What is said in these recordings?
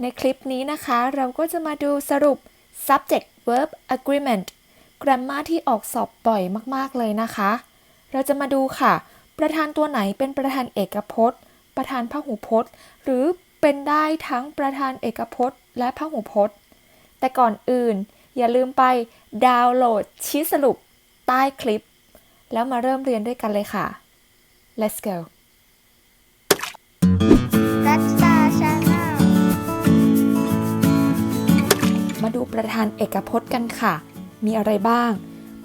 ในคลิปนี้นะคะ เราก็จะมาดูสรุป subject verb agreement grammar ที่ออกสอบบ่อยมากๆเลยนะคะ เราจะมาดูค่ะ ประธานตัวไหนเป็นประธานเอกพจน์ ประธานพหูพจน์ หรือเป็นได้ทั้งประธานเอกพจน์ และพหูพจน์ แต่ก่อนอื่น อย่าลืมไปดาวน์โหลดชี้สรุปใต้คลิป แล้วมาเริ่มเรียนด้วยกันเลยค่ะ let's go ดูประธานเอกพจน์กันค่ะ มีอะไรบ้าง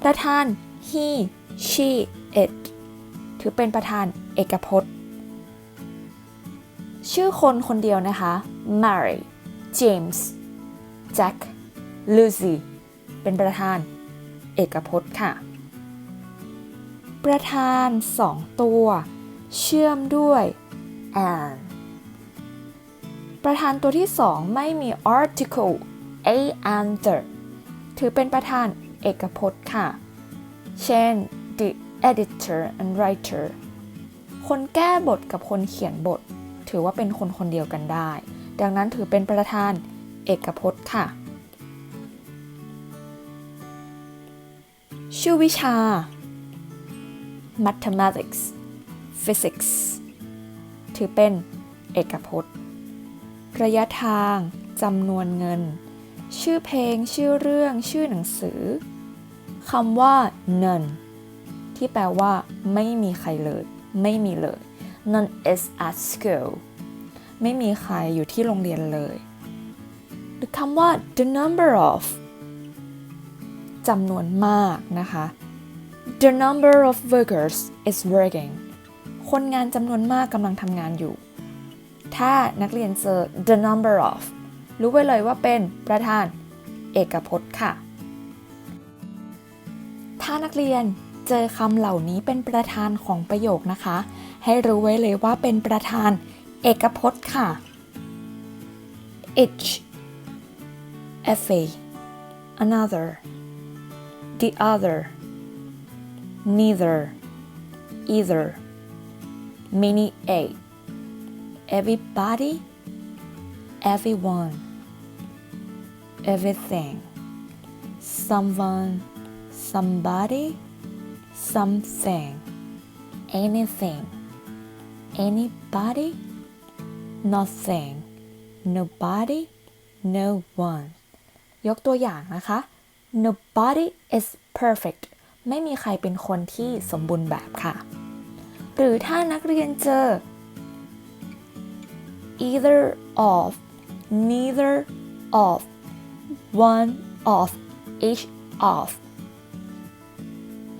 ประธาน he she it ถือเป็นประธานเอกพจน์ ชื่อคนคนเดียวนะคะ Mary James Jack Lucy เป็นประธานเอกพจน์ค่ะ ประธานสองตัว เชื่อมด้วย and ประธานตัวที่สองไม่มี article a and the ถือเป็นประธานเอกพจน์ค่ะ เช่น the editor and writer คนแก้บทกับคนเขียนบท ถือว่าเป็นคนคนเดียวกันได้ ดังนั้นถือเป็นประธานเอกพจน์ค่ะ ชื่อวิชา mathematics physics ถือเป็นเอกพจน์ ระยะทางจำนวนเงิน ชื่อเพลง ชื่อเรื่อง ชื่อหนังสือคำว่า none ที่แปลว่า ไม่มีใครเลย ไม่มีเลย none is at school ไม่มีใครอยู่ที่โรงเรียนเลย หรือคำว่า the number of จำนวนมากนะคะ the number of workers is working คนงานจำนวนมากกำลังทำงานอยู่ ถ้านักเรียนเจอ the number of รู้ไว้เลยว่าเป็นประธาน เอกพจน์ค่ะ ถ้านักเรียนเจอคำเหล่านี้เป็นประธานของประโยคนะคะ ให้รู้ไว้เลยว่าเป็นประธาน เอกพจน์ค่ะ each a another the other neither either many a everybody everyone everything someone somebody something anything anybody nothing nobody no one ยกตัวอย่างนะคะ nobody is perfect ไม่มีใครเป็นคนที่สมบูรณ์แบบค่ะ หรือถ้านักเรียนเจอ either of neither of one of each of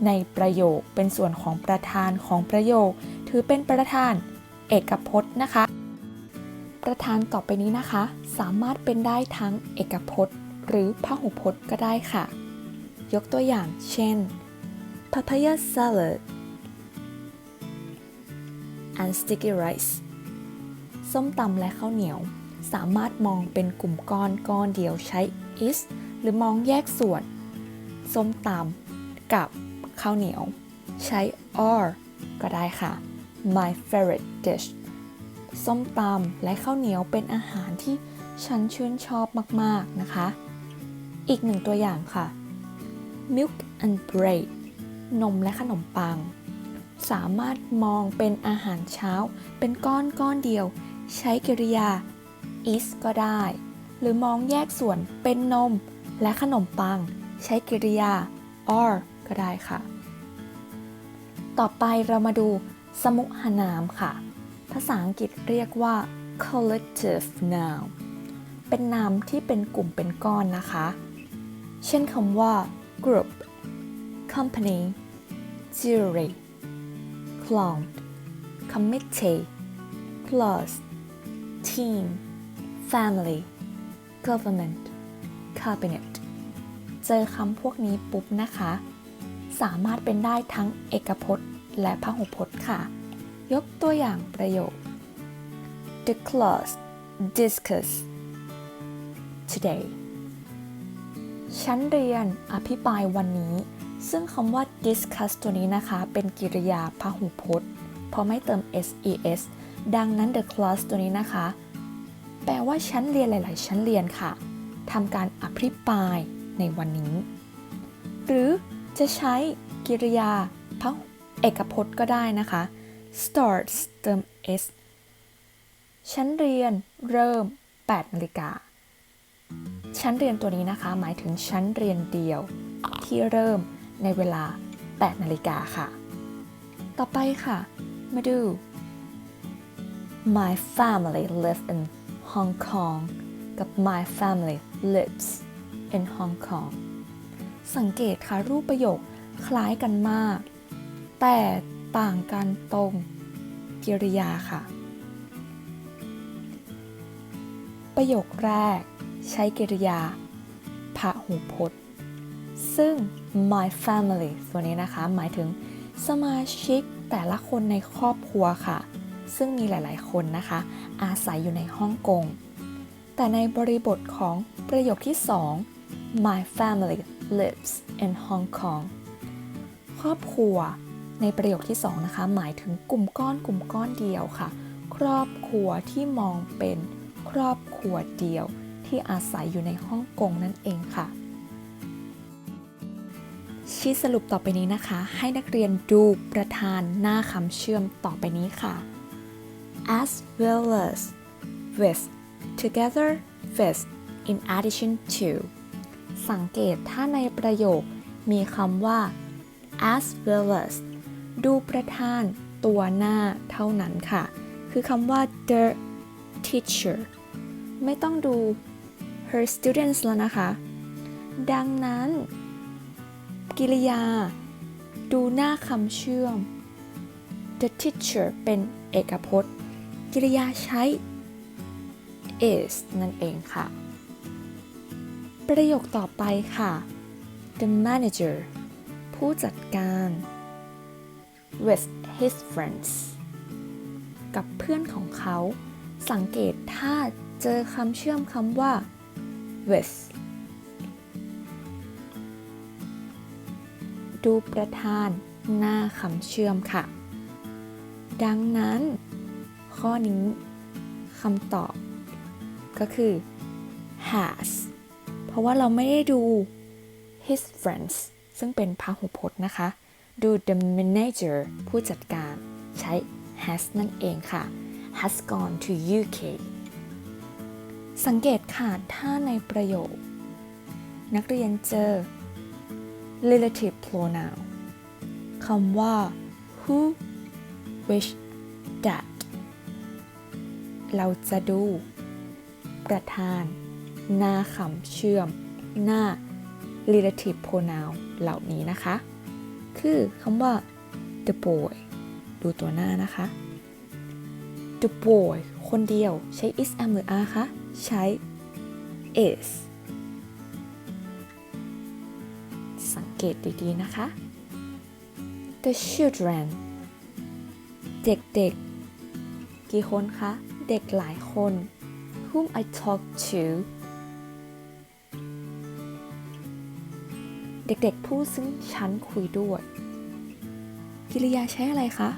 ในประโยคเป็นส่วนของประธานของประโยค ถือเป็นประธานเอกพจน์นะคะ ประธานต่อไปนี้นะคะ สามารถเป็นได้ทั้งเอกพจน์ หรือพหุพจน์ก็ได้ค่ะ ยกตัวอย่างเช่น papaya salad and sticky rice ส้มตำและข้าวเหนียว สามารถมองเป็นกลุ่มก้อนก้อนเดียวใช้ is หรือมองแยกส่วน ส้มตำกับข้าวเหนียว ใช้ or ก็ได้ค่ะ my favorite dish ส้มตำและข้าวเหนียวเป็นอาหารที่ฉันชื่นชอบมาก ๆ นะคะ อีกหนึ่งตัวอย่างค่ะ milk and bread นมและขนมปัง สามารถมองเป็นอาหารเช้า เป็นก้อนก้อนเดียว ใช้กริยา is ก็ได้ หรือมองแยกส่วนเป็นนม และขนมปัง ใช้กริยา or ก็ได้ค่ะ ต่อไปเรามาดูสมุหนามค่ะ ภาษาอังกฤษเรียกว่า collective noun เป็นนามที่เป็นกลุ่มเป็นก้อนนะคะ เช่นคำว่า group company jury club committee class team family government cabinet เจอคำพวกนี้ปุ๊บนะคะ สามารถเป็นได้ทั้งเอกพจน์ และพหุพจน์ค่ะ ยกตัวอย่างประโยค The class discuss today ฉันเรียนอภิปรายวันนี้ ซึ่งคำว่า discuss ตัวนี้นะคะ เป็นกริยาพหุพจน์ เพราะไม่เติม ses ดังนั้น the class ตัวนี้นะคะ แปลว่าชั้นเรียนหลาย ๆ ชั้นเรียนค่ะทำการอภิปรายในวันนี้ หรือจะใช้กริยาพหุเอกพจน์ก็ได้นะคะ starts เติม s ชั้นเรียนเริ่ม8นาฬิกาชั้นเรียนตัวนี้นะคะ หมายถึงชั้นเรียนเดียว ที่เริ่มในเวลา 8 นาฬิกาค่ะ ต่อไปค่ะ มาดู My family live in Hong Kong กับ My family lives in Hong Kong สังเกตค่ะรูปประโยคคล้ายกันมาก แต่ต่างกันตรงกริยาค่ะ ประโยคแรกใช้กริยาพหูพจน์ ซึ่ง my family ตัวนี้นะคะ หมายถึงสมาชิกแต่ละคนในครอบครัวค่ะ ซึ่งมีหลายๆ คนนะคะ อาศัยอยู่ในฮ่องกง แต่ในบริบทของประโยคที่ 2 my family lives in Hong Kong ครอบครัวในประโยคที่ 2 นะคะ หมายถึงกลุ่มก้อนกลุ่มก้อนเดียวค่ะ ครอบครัวที่มองเป็นครอบครัวเดียวที่อาศัยอยู่ในฮ่องกงนั่นเองค่ะชี้สรุปต่อไปนี้นะคะ ให้นักเรียนดูประธานหน้าคำเชื่อมต่อไปนี้ค่ะ as well as with together with in addition to สังเกตถ้าในประโยคมีคำว่า as well as ดูประธานตัวหน้าเท่านั้นค่ะ คือคำว่า the teacher ไม่ต้องดู her students แล้วนะคะ ดังนั้น กิริยา ดูหน้าคำเชื่อม the teacher เป็นเอกพจน์ กิริยาใช้ is นั่นเองค่ะ ประโยคต่อไปค่ะ the manager ผู้จัดการ with his friends กับเพื่อนของเขา สังเกตถ้าเจอคำเชื่อมคำว่า with ดูประธานหน้าคำเชื่อมค่ะ ดังนั้น ข้อนี้คำตอบ ก็คือ has เพราะว่าเราไม่ได้ดู his friends ซึ่งเป็นพหุพจน์นะคะ ดู the manager ผู้จัดการใช้ has นั่นเองค่ะ has gone to UK สังเกตค่ะ ถ้าในประโยค นักเรียนเจอ relative pronoun คำว่า who which that เราจะดู ประธาน หน้าคำเชื่อม หน้า relative pronoun เหล่านี้นะคะ คือคำว่า the boy ดูตัวหน้านะคะ the boy คนเดียวใช้ is am หรือ are คะ ใช้ is สังเกตดีๆนะคะ the children เด็กๆ กี่คนคะ เด็กหลายคน whom I talk to เด็กๆผู้ซึ่งฉันคุยด้วย กิริยาใช้อะไรคะ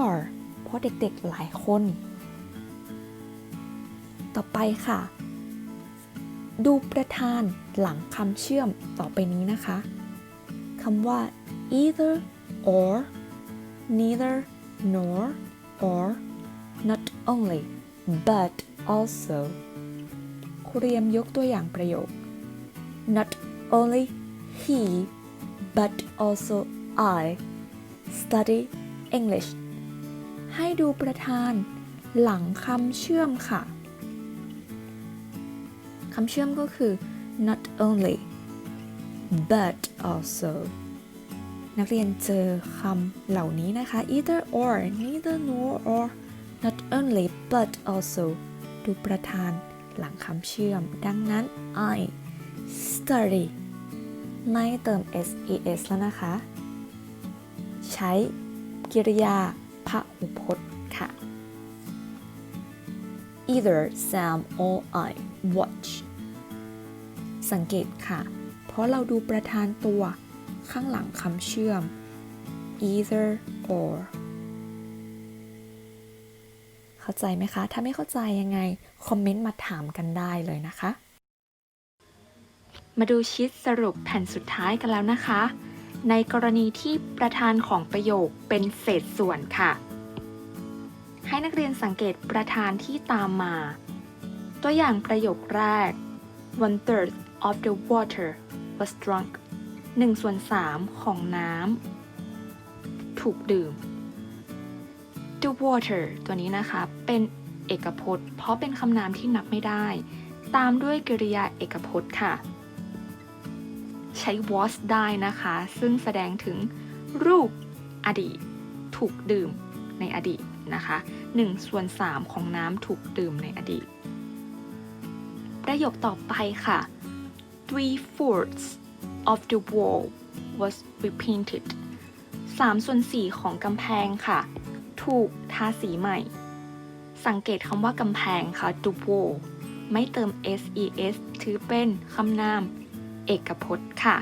are เพราะเด็กๆหลายคน ต่อไปค่ะ ดูประธานหลังคำเชื่อมต่อไปนี้นะคะคำว่า either or neither nor or not only but also ครูเรียมยกตัวอย่างประโยค not only he but also I study English ให้ดูประธานหลังคำเชื่อมค่ะ คำเชื่อมก็คือ not only but also นักเรียนเจอคำเหล่านี้นะคะ either or neither nor or not only but also ดูประธานหลังคำเชื่อม ดังนั้น I study ไม่เติม ses แล้วนะคะ ใช้กิริยาพหุพจน์ค่ะ either Sam or I watch สังเกตค่ะ เพราะเราดูประธานตัวข้างหลังคำเชื่อม either or เข้าใจไหมคะ ถ้าไม่เข้าใจยังไง คอมเมนต์มาถามกันได้เลยนะคะ มาดูชีตสรุปแผ่นสุดท้ายกันแล้วนะคะ ในกรณีที่ประธานของประโยคเป็นเศษส่วนค่ะ ให้นักเรียนสังเกตประธานที่ตามมา ตัวอย่างประโยคแรก one third of the water was drunk 1ส่วน3ของน้ำถูกดื่ม the water ตัวนี้นะคะ เป็นเอกพจน์ เพราะเป็นคำนามที่นับไม่ได้ ตามด้วยกริยาเอกพจน์ค่ะ ใช้ was ได้นะคะ ซึ่งแสดงถึงรูปอดีต ถูกดื่มในอดีตนะคะ1ส่วน3ของน้ำถูกดื่มในอดีต ประโยคต่อไปค่ะ three fourths of the wall was repainted 3ส่วน4ของกำแพงค่ะ ถูกทาสีใหม่ สังเกตคำว่ากำแพงค่ะ the wall ไม่เติม ses ถือเป็นคำนาม เอกพจน์ค่ะ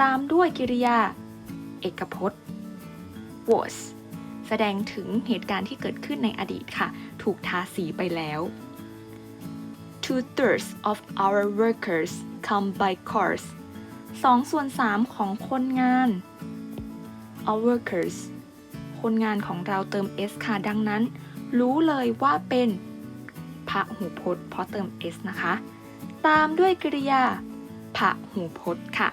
ตามด้วยกริยา เอกพจน์ was แสดงถึงเหตุการณ์ที่เกิดขึ้นในอดีตค่ะ ถูกทาสีไปแล้ว two thirds of our workers come by cars 2ส่วน3ของคนงาน our workers คนงานของเราเติม s ค่ะ ดังนั้น รู้เลยว่าเป็นพระหูพจน์เพราะเติม s นะคะ ตามด้วยกริยาพระหูพจน์ค่ะ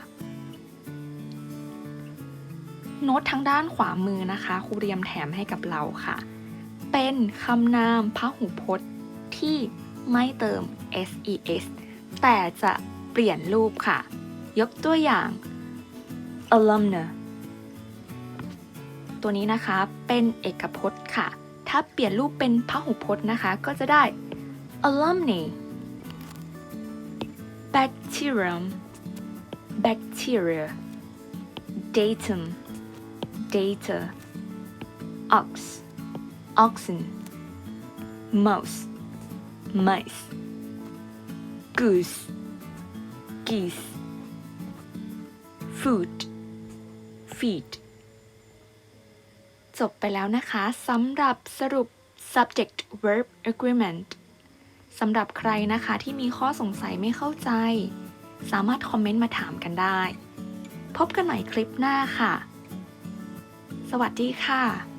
โน้ตทางด้านขวามือนะคะครูเรียมแถมให้กับเราค่ะ เป็นคำนามพระหูพจน์ที่ไม่เติม ses แต่จะเปลี่ยนรูปค่ะ ยกตัวอย่าง alumna ตัวนี้นะคะเป็นเอกพจน์ค่ะ ถ้าเปลี่ยนรูปเป็นพหูพจน์นะคะ ก็จะได้ alumni bacterium bacteria datum data ox oxen mouse mice goose geese food feed จบไปแล้วนะคะสำหรับสรุป subject verb agreement สำหรับใครนะคะที่มีข้อสงสัยไม่เข้าใจ สามารถคอมเมนต์มาถามกันได้ พบกันใหม่คลิปหน้าค่ะ สวัสดีค่ะ